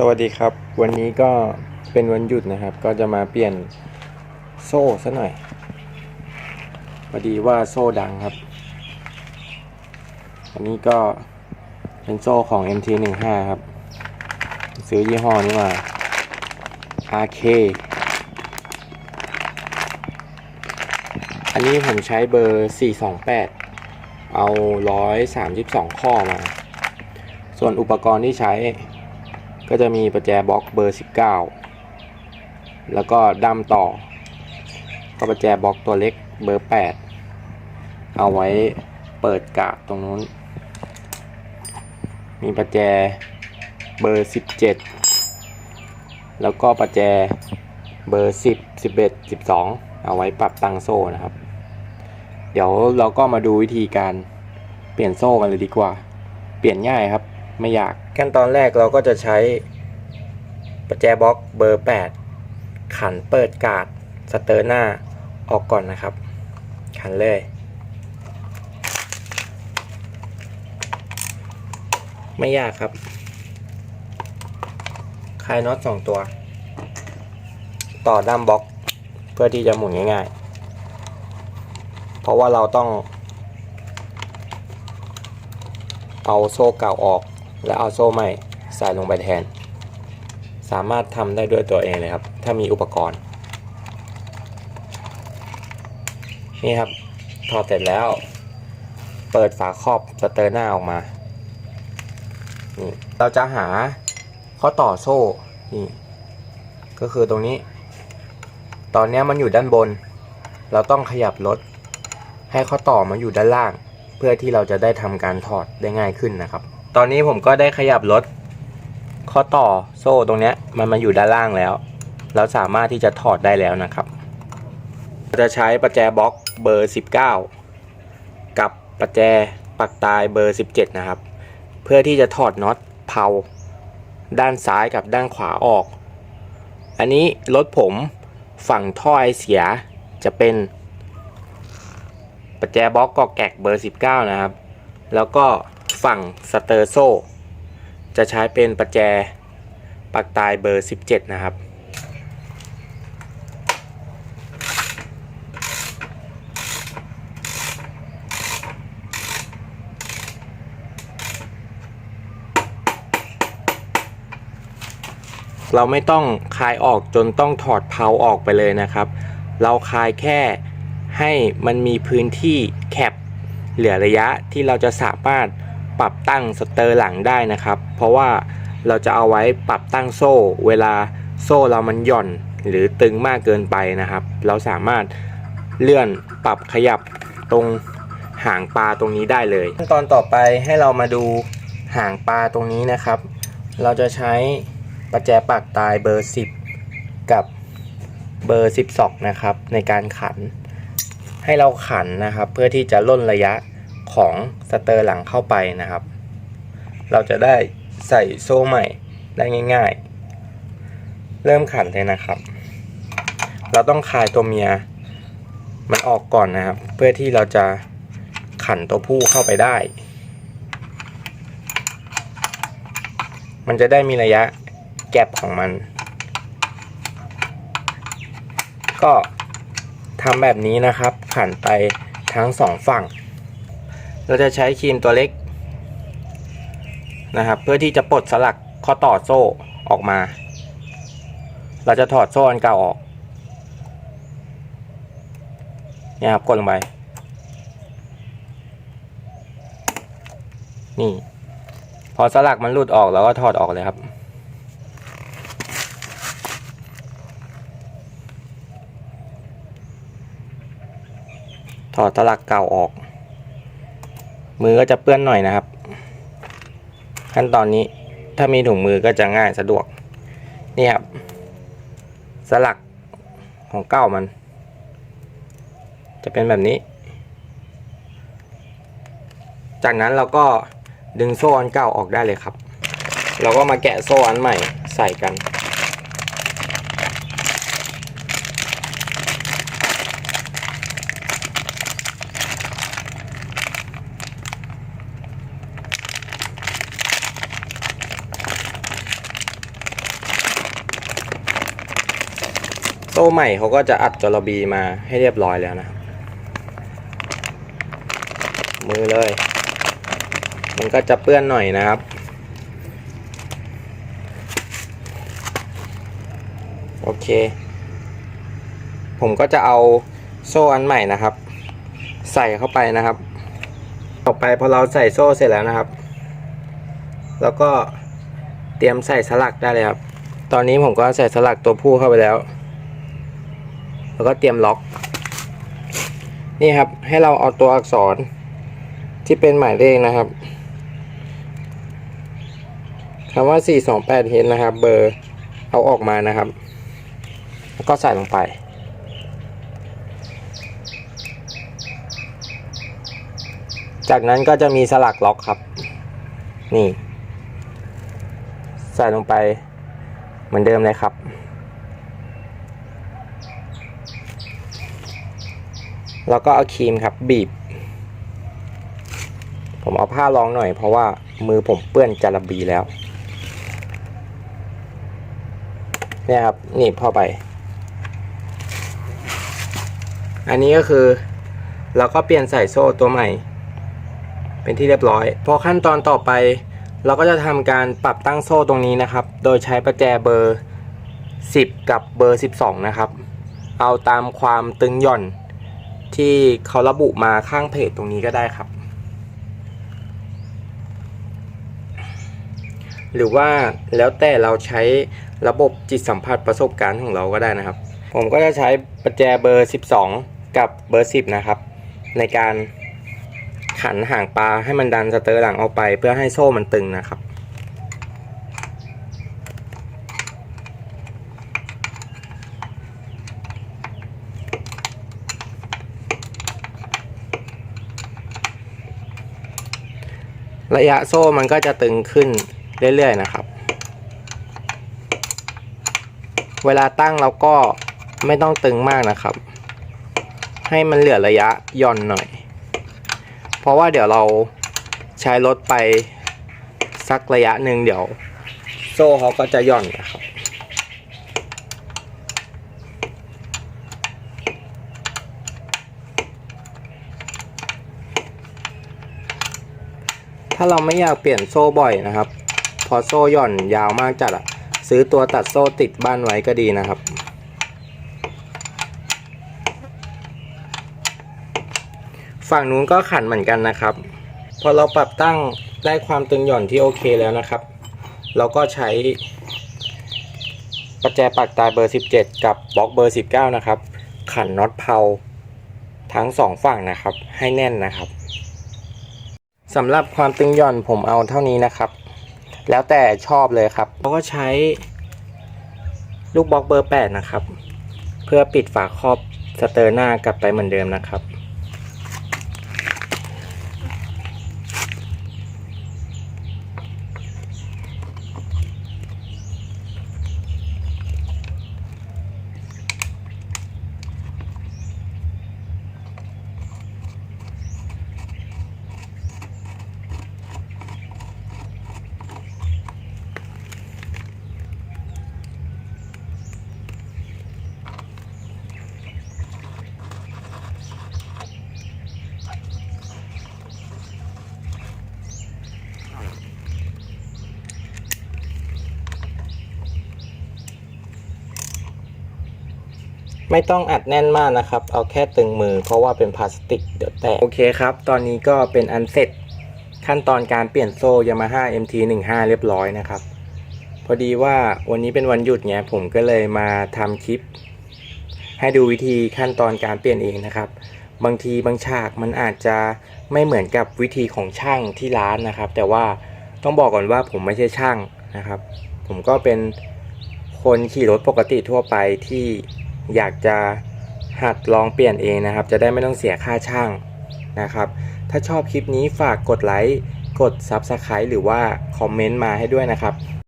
สวัสดีครับ วันนี้ก็เป็นวันหยุดนะครับ ก็จะมาเปลี่ยนโซ่ซะหน่อยพอดีว่าโซ่ดังครับ อันนี้ก็เป็นโซ่ของ MT15 ครับ ซื้อยี่ห้อนี้มา RK อันนี้ผมใช้เบอร์ 428 เอา 132 ข้อมา ส่วนอุปกรณ์ที่ใช้ ก็จะมีประแจบล็อกเบอร์ 19 แล้วก็ดั้มต่อ ก็ประแจบล็อกตัวเล็กเบอร์ 8 เอาไว้เปิดกาบตรงนู้น มีประแจเบอร์ 17 แล้วก็ประแจเบอร์ 10 11 12 เอาไว้ปรับตั้งโซ่นะครับ เดี๋ยวเราก็มาดูวิธีการเปลี่ยนโซ่กันเลยดีกว่า เปลี่ยนง่ายครับ ไม่ยาก ขั้นตอนแรกเราก็จะใช้ประแจบล็อกเบอร์ 8 ขันเปิดกาดสเตอร์หน้าออกก่อนนะครับ ขันเลย ไม่ยากครับคลายน็อตสองตัว ต่อด้ามบล็อกเพื่อที่จะหมุนง่ายๆ เพราะว่าเราต้องเอาโซ่เก่าออก แล้วเอาโซ่ใหม่ใส่ลงไปแทน สามารถทำได้ด้วยตัวเองเลยครับ ถ้ามีอุปกรณ์ นี่ครับถอดเสร็จแล้ว เปิดฝาครอบสเตอร์หน้าออกมานี่เราจะหาข้อต่อโซ่นี่ก็คือตรงนี้ ตอนนี้มันอยู่ด้านบน เราต้องขยับรถให้ข้อต่อมาอยู่ด้านล่าง เพื่อที่เราจะได้ทำการถอดได้ง่ายขึ้นนะครับ ตอนนี้ผมก็ได้ขยับรถข้อต่อโซ่ตรงนี้มันมาอยู่ด้านล่างแล้ว เราสามารถที่จะถอดได้แล้วนะครับเราจะใช้ประแจบล็อกเบอร์ 19 กับประแจปักตายเบอร์ 17 นะครับ เพื่อที่จะถอดน็อตเพาด้านซ้ายกับด้านขวาออก อันนี้รถผมฝั่งท่อไอเสียจะเป็น ประแจบล็อกกอกแกกเบอร์ 19 นะครับ แล้วก็ ฝั่งสเตอร์โซ จะใช้เป็นประแจปักตายเบอร์ 17 นะครับ เราไม่ต้องคายออกจนต้องถอดเพลาออกไปเลยนะครับ เราคายแค่ให้มันมีพื้นที่แคบเหลือระยะที่เราจะสามารถ ปรับตั้งสเตอร์หลังได้นะครับ เพราะว่าเราจะเอาไว้ปรับตั้งโซ่ เวลาโซ่เรามันหย่อนหรือตึงมากเกินไปนะครับ เราสามารถเลื่อนปรับขยับตรงหางปลาตรงนี้ได้เลยขั้นตอนต่อไปให้เรามาดูหางปลาตรงนี้นะครับ เราจะใช้ประแจปากตายเบอร์ 10 กับเบอร์ 12 นะครับ ในการขัน ให้เราขันนะครับ เพื่อที่จะล่นระยะ ของสเตอร์หลังเข้าไปนะครับ เราจะได้ใส่โซ่ใหม่ได้ง่ายๆ เริ่มขันเลยนะครับ เราต้องคลายตัวเมีย มันออกก่อนนะครับ เพื่อที่เราจะขันตัวผู้เข้าไปได้ มันจะได้มีระยะแก็บของมัน ก็ทำแบบนี้นะครับ ขันไปทั้งสองฝั่ง เราจะใช้ครีมตัวเล็กนะครับเพื่อที่จะปลดสลักข้อต่อโซ่ออกมา เราจะถอดโซ่อันเก่าออกเนี่ยครับกดลงไปนี่ พอสลักมันหลุดออกเราก็ถอดออกเลยครับ ถอดสลักเก่าออก มือก็จะเปื้อนหน่อยนะครับ ขั้นตอนนี้ถ้ามีถุงมือก็จะง่ายสะดวก นี่ครับ สลักของเก่ามัน จะเป็นแบบนี้ จากนั้นเราก็ดึงโซ่อันเก่าออกได้เลยครับ เราก็มาแกะโซ่อันใหม่ใส่กัน โซ่ใหม่เขาก็จะอัดจระบีมาให้เรียบร้อยแล้วนะครับ มือเลย มันก็จะเปื้อนหน่อยนะครับ โอเค ผมก็จะเอาโซ่อันใหม่นะครับ ใส่เข้าไปนะครับ ต่อไปพอเราใส่โซ่เสร็จแล้วนะครับ แล้วก็เตรียมใส่สลักได้เลยครับ ตอนนี้ผมก็ใส่สลักตัวผู้เข้าไปแล้ว แล้วก็เตรียมล็อก นี่ครับ ให้เราเอาตัวอักษรที่เป็นหมายเลขนะครับคำว่า 428 เฮนนะครับ เบอร์เอาออกมานะครับ แล้วก็ใส่ลงไป จากนั้นก็จะมีสลักล็อกครับ นี่ ใส่ลงไปเหมือนเดิมเลยครับ แล้วก็เอาครีมครับบีบ ผมเอาผ้ารองหน่อย เพราะว่ามือผมเปื้อนจาระบีแล้ว เนี่ยครับหนีบเข้าไป อันนี้ก็คือเราก็เปลี่ยนใส่โซ่ตัวใหม่ เป็นที่เรียบร้อย พอขั้นตอนต่อไป เราก็จะทำการปรับตั้งโซ่ตรงนี้นะครับ โดยใช้ประแจเบอร์ 10 กับเบอร์ 12 นะครับ เอาตามความตึงหย่อน ที่เขาระบุมาข้างเพจตรงนี้ก็ได้ครับ หรือว่าแล้วแต่เราใช้ระบบจิตสัมผัสประสบการณ์ของเราก็ได้นะครับ ผมก็จะใช้ประแจเบอร์ 12 กับเบอร์ 10 นะครับ ในการขันห่างปลาให้มันดันสเตอร์หลังออกไป เพื่อให้โซ่มันตึงนะครับ ระยะโซ่มันก็จะตึงขึ้นเรื่อยๆนะครับ เวลาตั้งเราก็ไม่ต้องตึงมากนะครับ ให้มันเหลือระยะย่อนหน่อย เพราะว่าเดี๋ยวเราใช้รถไปสักระยะหนึ่งเดี๋ยว โซ่เขาก็จะย่อนนะครับ ถ้าเราไม่อยากเปลี่ยนโซ่บ่อยนะครับ พอโซ่หย่อนยาวมากจัดอะซื้อตัวตัดโซ่ติดบ้านไว้ก็ดีนะครับ ฝั่งนู้นก็ขันเหมือนกันนะครับ พอเราปรับตั้งได้ความตึงหย่อนที่โอเคแล้วนะครับ เราก็ใช้ประแจปักตายเบอร์ 17 กับบล็อกเบอร์ 19 นะครับ ขันน็อตเพลาทั้งสองฝั่งนะครับ ให้แน่นนะครับ สำหรับความตึงหย่อนผมเอาเท่านี้นะครับ แล้วแต่ชอบเลยครับเราก็ใช้ลูกบล็อกเบอร์ 8 นะครับ เพื่อปิดฝาครอบสเตอร์หน้ากลับไปเหมือนเดิมนะครับ ไม่ต้องอัดแน่นมากนะครับ เอาแค่ตึงมือเพราะว่าเป็นพลาสติกเดี๋ยวแตก โอเคครับ ตอนนี้ก็เป็นอันเสร็จ ขั้นตอนการเปลี่ยนโซ่ Yamaha MT15 เรียบร้อยนะครับ พอดีว่าวันนี้เป็นวันหยุดไงผมก็เลยมาทำคลิป ให้ดูวิธีขั้นตอนการเปลี่ยนเองนะครับ บางทีบางฉากมันอาจจะไม่เหมือนกับวิธีของช่างที่ร้านนะครับ แต่ว่าต้องบอกก่อนว่าผมไม่ใช่ช่างนะครับ ผมก็เป็นคนขี่รถปกติทั่วไปที่ อยากจะหัดลองเปลี่ยนเองนะครับ จะได้ไม่ต้องเสียค่าช่างนะครับ ถ้าชอบคลิปนี้ฝากกดไลค์ กด Subscribe หรือว่าคอมเมนต์มาให้ด้วยนะครับ